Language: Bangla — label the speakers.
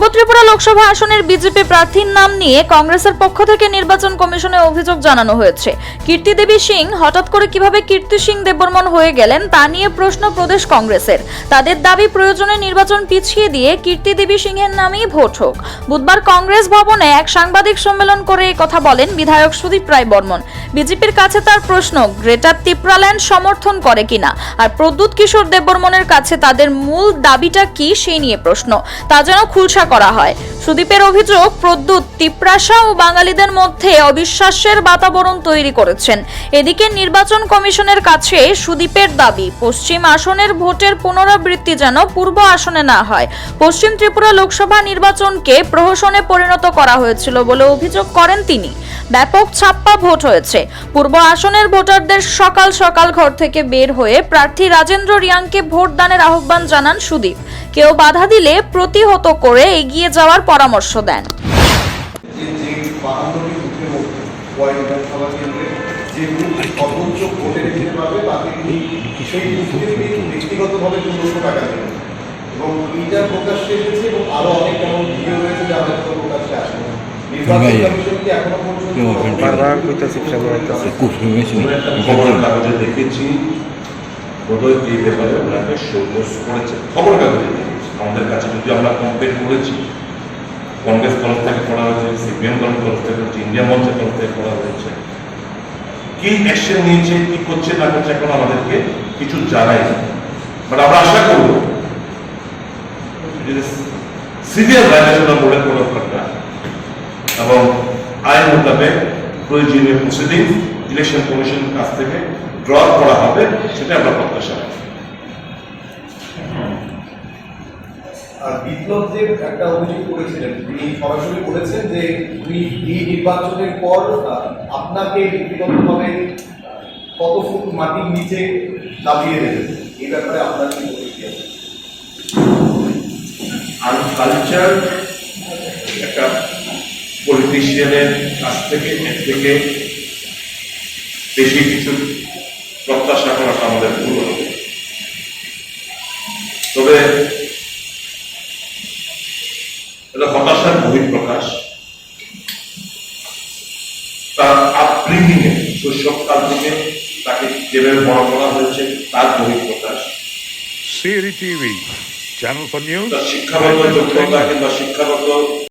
Speaker 1: পূর্ব ত্রিপুরা লোকসভা আসনের বিজেপি প্রার্থীর নাম নিয়ে কংগ্রেসের পক্ষ থেকে নির্বাচন কমিশনে অভিযোগ জানানো হয়েছে। কীর্তি দেবী সিং হঠাৎ করে কীভাবে কীর্তি সিং দেববর্মন হয়ে গেলেন তা নিয়ে প্রশ্ন প্রদেশ কংগ্রেসের। তাদের দাবি, প্রয়োজনে নির্বাচন পিছিয়ে দিয়ে কীর্তি দেবী সিংহের নামেই ভোট হোক। বুধবার কংগ্রেস ভবনে এক সাংবাদিক সম্মেলন করে কথা বলেন বিধায়ক সুদীপ রায় বর্মন। বিজেপির কাছে তার প্রশ্ন, গ্রেটার ত্রিপুরাল্যান্ড সমর্থন করে কিনা? আর প্রদ্যুৎ কিশোর দেববর্মনের কাছে তাদের মূল দাবিটা কি সেই নিয়ে প্রশ্ন, তা যেন খুলসা করা হয়। সুদীপের অভিযোগ, প্রদ্যুৎ তিপ্রাসা ও বাঙালিদের মধ্যে অবিশ্বাসের বাতাবরণ তৈরি করেছেন। এদিকে নির্বাচন কমিশনের কাছে সুদীপের দাবি, পশ্চিম আসনের ভোটের পুনরাবৃত্তি যেন পূর্ব আসনে না হয়। পশ্চিম ত্রিপুরা লোকসভা নির্বাচনকে প্রহসনে পরিণত করা হয়েছিল বলে অভিযোগ করেন তিনি। ব্যাপক ছাপ্পা ভোট হয়েছে। পূর্ব আসনের ভোটারদের সকাল সকাল ঘর থেকে বের হয়ে প্রার্থী রাজেন্দ্র রিয়াংকে ভোট দানের আহ্বান জানান সুদীপ। কেউ বাধা দিলে প্রতিহত করে এগিয়ে যাওয়ার পরামর্শ দেন।
Speaker 2: সেই ব্যক্তিগতভাবে পনেরোশো টাকা দেবে? এবং এইটা প্রকাশ্যে এসেছে এবং আরও অনেক এমন ভিডিও রয়েছে যা প্রকাশ্যে
Speaker 3: দেখেছি বোধহয় এই ব্যাপারে ওনাকে শোকস করেছে। খবর কাগজে দেখেছি আমাদের কাছে যদি আমরা কমপ্লেন করেছি কংগ্রেস তরফ থেকে করা হয়েছে সিপিএম তরফ থেকে হয়েছে ইন্ডিয়া মঞ্চের তরফ থেকে করা হয়েছে। কি অ্যাকশন নিয়েছে কি করছে না করছে এখন আমাদেরকে কিছু জানাই। বাট আমরা আশা করব সিভিয়ার ভাইলেশন অফ বোর্ডের কোড এবং আইন মোতাবেক প্রয়োজনীয় প্রসিডিং ইলেকশন কমিশনের কাছ থেকে ড্র করা হবে, সেটা আমরা প্রত্যাশা রাখি।
Speaker 2: আর বিপ্লব যে একটা অভিযোগ করেছিলেন, তিনি সরাসরি বলেছেন যে উনি এই নির্বাচনের পর আপনাকে ব্যক্তিগতভাবে কত ফুট মাটির নিচে দাবিয়ে দেবেন এই ব্যাপারে আপনার কি প্রতিক্রিয়া
Speaker 3: আর কালচার একটা পলিটিশিয়ানের কাছ থেকে এর থেকে বেশি কিছু প্রত্যাশা করাটা আমাদের ভুল হবে তবে এটা হতাশার বহিঃপ্রকাশ। তার আপব্রিঙ্গিং এ শৈশবকাল থেকে তাকে যেভাবে বড় করা হয়েছে তার বহিঃপ্রকাশ।
Speaker 4: Siri TV, channel for news.
Speaker 3: শিক্ষাগত যোগ্যতা কিংবা শিক্ষাগত